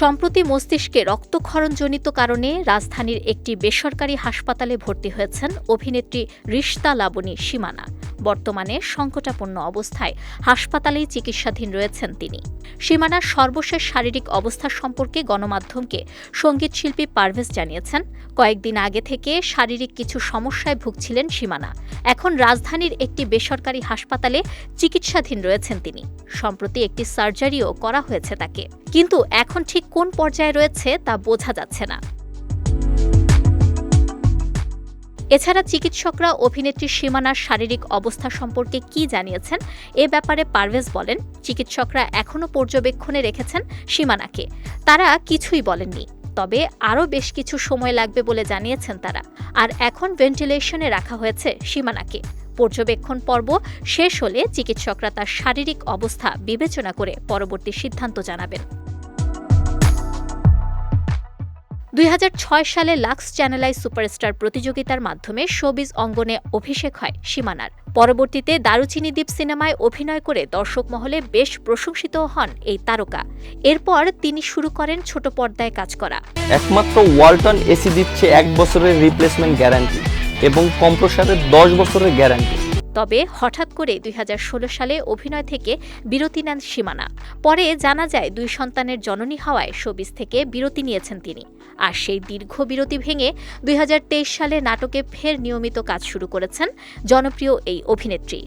সম্প্রতি মস্তিষ্কে রক্তক্ষরণজনিত কারণে রাজধানীর একটি বেসরকারি হাসপাতালে ভর্তি হয়েছেন অভিনেত্রী রিশতা লাবণী সীমানা। বর্তমানে সংকটাপন্ন অবস্থায়। হাসপাতালেই চিকিৎসাধীন রয়েছেন তিনি। সীমানার সর্বশেষ শারীরিক অবস্থা সম্পর্কে গণমাধ্যমকে সঙ্গীতশিল্পী পারভেজ জানিয়েছেন, কয়েকদিন আগে থেকে শারীরিক কিছু সমস্যায় ভুগছিলেন সীমানা। এখন রাজধানীর একটি বেসরকারি হাসপাতালে চিকিৎসাধীন রয়েছেন তিনি। সম্প্রতি একটি সার্জারিও করা হয়েছে তাকে। কিন্তু এখন ঠিক কোন পর্যায়ে রয়েছে তা বোঝা যাচ্ছে না। এছাড়া চিকিৎসকরা অভিনেত্রী সীমানার শারীরিক অবস্থা সম্পর্কে কি জানিয়েছেন এ ব্যাপারে পারভেজ বলেন, চিকিৎসকরা এখনও পর্যবেক্ষণে রেখেছেন সীমানাকে। তারা কিছুই বলেননি, তবে আরও বেশ কিছু সময় লাগবে বলে জানিয়েছেন তারা। আর এখন ভেন্টিলেশনে রাখা হয়েছে সীমানাকে। পর্যবেক্ষণ পর্ব শেষ হলে চিকিৎসকরা তার শারীরিক অবস্থা বিবেচনা করে পরবর্তী সিদ্ধান্ত জানাবেন। দুই হাজার ছয় সালে লাক্স চ্যানেলাই সুপারস্টার প্রতিযোগিতার মাধ্যমে শোবিজ অঙ্গনে অভিষেক হয় সীমানার। পরবর্তীতে দারুচিনি দ্বীপ সিনেমায় অভিনয় করে দর্শক মহলে বেশ প্রশংসিত হন এই তারকা। এরপর তিনি শুরু করেন ছোট পর্দায় কাজ করা। একমাত্র ওয়ালটন এসি দিচ্ছে এক বছরের রিপ্লেসমেন্ট গ্যারান্টি এবং কম্প্রসারের দশ বছরের গ্যারান্টি তবে হঠাৎ করে দুই হাজার ষোলো সালে অভিনয় থেকে বিরতি নেন সীমানা। পরে জানা যায়, দুই সন্তানের জননী হওয়ায় শোবিজ থেকে বিরতি নিয়েছেন তিনি। আর সেই দীর্ঘ বিরতি ভেঙে দুই হাজার তেইশ সালে নাটকে ফের নিয়মিত কাজ শুরু করেছেন জনপ্রিয় এই অভিনেত্রী।